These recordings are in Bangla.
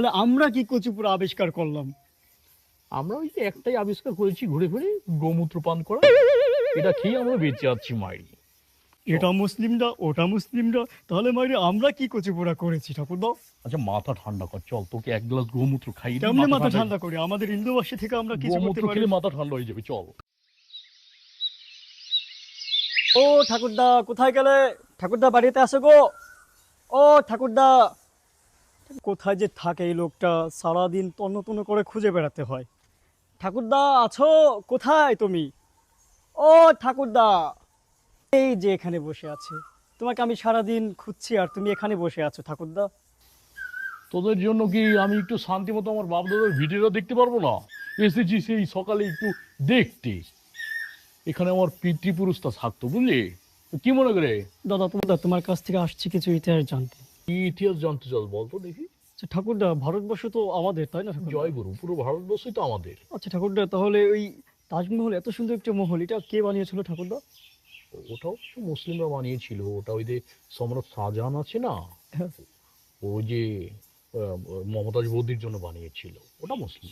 তাহলে আমরা কি কচুপুরা আবিষ্কার করলাম? আমরা ওই যে একটাই আবিষ্কার করেছি ঘুরে ফিরে গোমূত্র পান করা। এটা খেয়ে আমরা বেঁচে আছি মাইরি। এটা মুসলিমরা ওটা মুসলিমরা। তাহলে মাইরে আমরা কি কচুপুরা করেছি ঠাকুর দাও আচ্ছা মাথা ঠান্ডা কর চল তোকে এক গ্লাস গোমূত্র খাই দিই, কেমনে মাথা ঠান্ডা করি? আমাদের হিন্দুবাসী থেকে আমরা কিছু করতে গোমূত্র পারি? খেলে মাথা ঠান্ডা হয়ে যাবে চল। ও ঠাকুরদা কোথায় গেলে? ঠাকুরদা বাড়িতে আসো গো। ও ঠাকুরদা কোথায় যে থাকে এই লোকটা সারাদিন তন্ন তন্ন করে খুঁজে বেড়াতে হয়। ঠাকুরদা আছো? কোথায় তুমি? ও ঠাকুরদা! এই যে এখানে বসে আছে। তোমাকে আমি সারাদিন খুঁজছি আর তুমি এখানে বসে আছো ঠাকুরদা। তোদের জন্য কি আমি একটু শান্তি মতো আমার বাপ দাদার ভিডিওটা দেখতে পারব না? এসেছি সেই সকালে একটু দেখতে। এখানে আমার পিতৃপুরুষটা থাকতো বুঝলি? কি মনে করে? দাদা তোমার তোমার কাছ থেকে আসছি কিছু ইতিহাস জানতে। কি ইতিহাস জানতে চাস বলতো দেখি। ঠাকুরদা ভারতবর্ষ তো আমাদের তাই না? জয় গুরু পুরো ভারতবর্ষই তো আমাদের। আচ্ছা ঠাকুরদা তাহলে ওই তাজমহল এত সুন্দর একটা মহল এটা কে বানিয়েছিল ঠাকুরদা? ওটাও তো মুসলিমরা বানিয়েছিল ওটা ওই যে সম্রাট শাহজাহান আছে না? হ্যাঁ। ও যে মমতাজ বৌদির জন্য বানিয়েছিল ওটা মুসলিম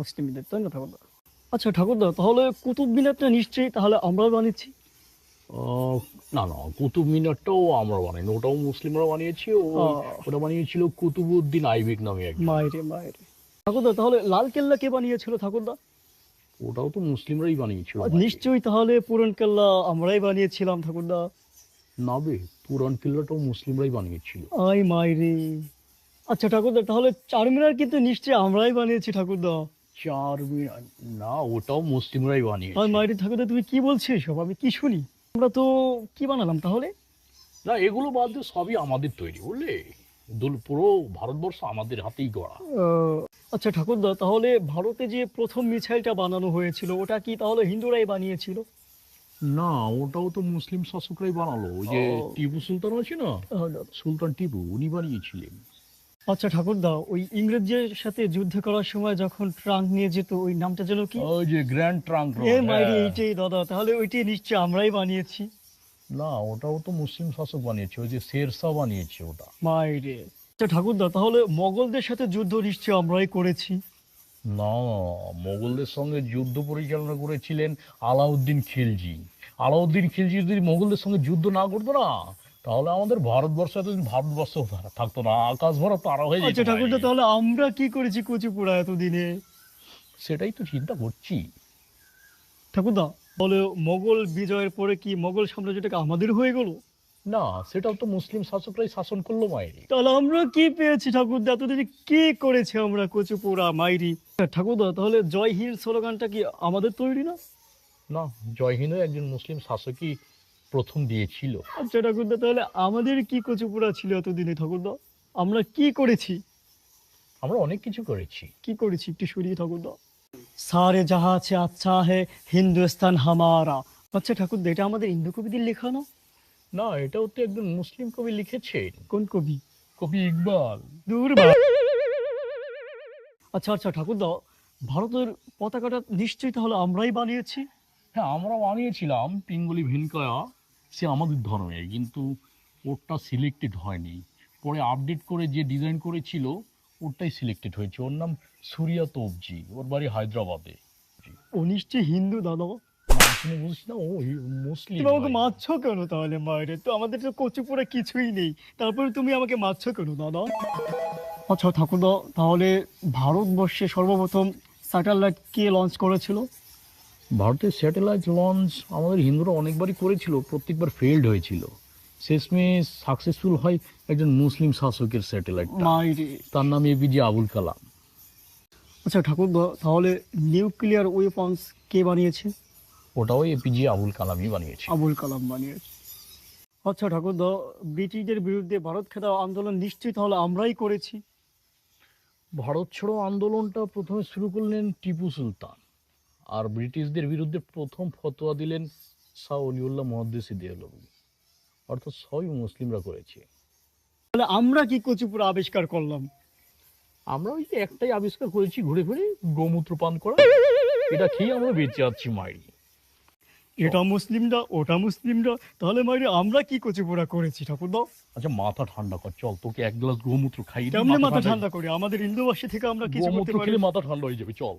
মুসলিমদের তাই না ঠাকুরদা? আচ্ছা ঠাকুরদা তাহলে কুতুব মিনারটা নিশ্চয়ই তাহলে আমরা বানিয়েছি। না না কুতুব মিনারটাও আমরা বানাইনি। ওটাও মুসলিমরা বানিয়েছি ও ওটা বানিয়েছিল কুতুবুদ্দিন আইবেক নামে একজন। মায়েরে মায়েরে। ঠাকুরদা তাহলে লাল কেল্লা কে বানিয়েছিল ঠাকুরদা? ওটাও তো মুসলিমরাই বানিয়েছিল নিশ্চয়ই তাহলে পুরন কেল্লা আমরাই বানিয়েছিলাম ঠাকুরদা। না বে পুরান কিল্লাটাও মুসলিমরাই বানিয়েছিল। আই মায়েরে। আচ্ছা ঠাকুরদা তাহলে চারমিনার কিন্তু নিশ্চয়ই আমরাই বানিয়েছি ঠাকুরদা। চার মিনার? না ওটাও মুসলিমরাই আই বানিয়েছে মায়েরে ঠাকুরদা তুমি কি বলছো সব আমি কি শুনি? আমরা তো কি বানালাম তাহলে? না এগুলো বাদ দিয়ে সবই আমাদের তৈরি বুঝলে? দুল- পুরো ভারতবর্ষ আমাদের হাতেই গড়া। আচ্ছা ঠাকুরদা তাহলে ভারতে যে প্রথম মিসাইলটা বানানো হয়েছিল ওটা কি তাহলে হিন্দুরাই বানিয়েছিল? না ওটাও তো মুসলিম শাসকরাই বানালো। ওই যে টিপু সুলতান আছে না? সুলতান টিপু উনি বানিয়েছিলেন। আচ্ছা ঠাকুরদা ওই ইংরেজদের সাথে যুদ্ধ করার সময় যখন ট্রাঙ্ক নিয়ে যেত ওই নামটা যেন কি? ওই যে গ্র্যান্ড ট্রাঙ্ক এ মাইরি এইটাই দাদা। তাহলে ওইটাই নিশ্চয়ই আমরাই বানিয়েছি। না ওটাও তো মুসলিম শাসক বানিয়েছে ওই যে শেরশাহ বানিয়েছে ওটা। মাইরে আচ্ছা ঠাকুরদা তাহলে মোগলদের সাথে যুদ্ধ নিশ্চয় আমরাই করেছি। না মোগলদের সঙ্গে যুদ্ধ পরিচালনা করেছিলেন আলাউদ্দিন খিলজি। আলাউদ্দিন খিলজি যদি মোগলদের সঙ্গে যুদ্ধ না করতো না তাহলে আমাদের ভারতবর্ষ এতদিন ভারতবর্ষ থাকতো না আকাশ ভরা তারা হয়ে আচ্ছা যেত ঠাকুরদা তাহলে আমরা কি করেছি কুচিপুরা এতদিনে? সেটাই তো চিন্তা করছি। ঠাকুরদা বলে মোগল বিজয়ের পরে কি মোগল সাম্রাজ্যটাকে আমাদের হয়ে গেল? না সেটাও তো মুসলিম শাসকরাই শাসন করল মায়েরি তাহলে আমরা কি পেয়েছি ঠাকুরদা? এতদিন কি করেছি আমরা কচুপুরা মাইরি? ঠাকুরদা তাহলে জয় হিন্দ স্লোগানটা কি আমাদের তৈরি না? না জয় হিন্দু একজন মুসলিম শাসকই প্রথম দিয়েছিল। আচ্ছা ঠাকুরদা তাহলে আমাদের কি কচুপুরা ছিল এতদিনে ঠাকুরদা? আমরা কি করেছি? আমরা অনেক কিছু করেছি। কি করেছি? একটু শুনিয়ে ঠাকুরদা। সারে যাহা আছে আচ্ছা হে হিন্দুস্তান হামারা। আচ্ছা ঠাকুরদা এটা আমাদের হিন্দু কবিদের লেখা না? না এটাও তো একজন মুসলিম কবি লিখেছেন। কোন কবি? কবি ইকবাল। দূর আচ্ছা আচ্ছা ঠাকুরদা ভারতের পতাকাটা নিশ্চয়ই তাহলে আমরাই বানিয়েছি? হ্যাঁ আমরা বানিয়েছিলাম পিঙ্গলি ভিনকয়া সে আমাদের ধর্মে কিন্তু ওরটা সিলেক্টেড হয়নি। পরে আপডেট করে যে ডিজাইন করেছিল ওরটাই সিলেক্টেড হয়েছে। ওর নাম সুরিয়া তোবজি ওর বাড়ি হায়দ্রাবাদে। ও নিশ্চয়ই হিন্দু দাদা। নাম শুনে বলছি না ও মুসলিম তুমি আমাকে। কেন তাহলে মায়ের? তো আমাদের তো কচুপুরা কিছুই নেই। তারপরে তুমি আমাকে মারছো কেন দাদা? আচ্ছা ঠাকুরদা তাহলে ভারতবর্ষে সর্বপ্রথম স্যাটেলাইট কে লঞ্চ করেছিল? ভারতের স্যাটেলাইট লঞ্চ আমাদের হিন্দুরা অনেকবারই করেছিল প্রত্যেকবার ফেল্ড হয়েছিল। শেষমেশ সাকসেসফুল হয় একজন মুসলিম শাসকের স্যাটেলাইট তার নাম এপিজে আবুল কালাম আচ্ছা ঠাকুরদা তাহলে নিউক্লিয়ার ওয়েপন্স কে বানিয়েছে? ওটাও এপিজে আবুল কালামই বানিয়েছে। আবুল কালাম বানিয়েছে। আচ্ছা ঠাকুরদা ব্রিটিশদের বিরুদ্ধে ভারত খেদাও আন্দোলন নিশ্চয়ই তাহলে আমরাই করেছি। ভারত ছাড়ো আন্দোলনটা প্রথমে শুরু করলেন টিপু সুলতান। আর ব্রিটিশদের বিরুদ্ধে প্রথম ফতোয়া দিলেন শাহ অলিউল্লাহ মহাদ্দেসি দেহলভি অর্থাৎ সবই মুসলিমরা করেছে। তাহলে আমরা কি কচুপুরা আবিষ্কার করলাম? আমরা ওই যে একটাই আবিষ্কার করেছি ঘুরে ঘুরে গোমূত্র পান করা। এটা খেয়ে আমরা বেঁচে আছি মাইরি। এটা মুসলিমরা ওটা মুসলিমরা। তাহলে মাইরে আমরা কি কচুপোড়া করেছি ঠাকুরদা? আচ্ছা মাথা ঠান্ডা কর চল তোকে এক গ্লাস গোমূত্র খাই কেমনে মাথা ঠান্ডা করি? আমাদের হিন্দুবাসী থেকে আমরা কিছু গোমূত্র খেলে মাথা ঠান্ডা হয়ে যাবে চল।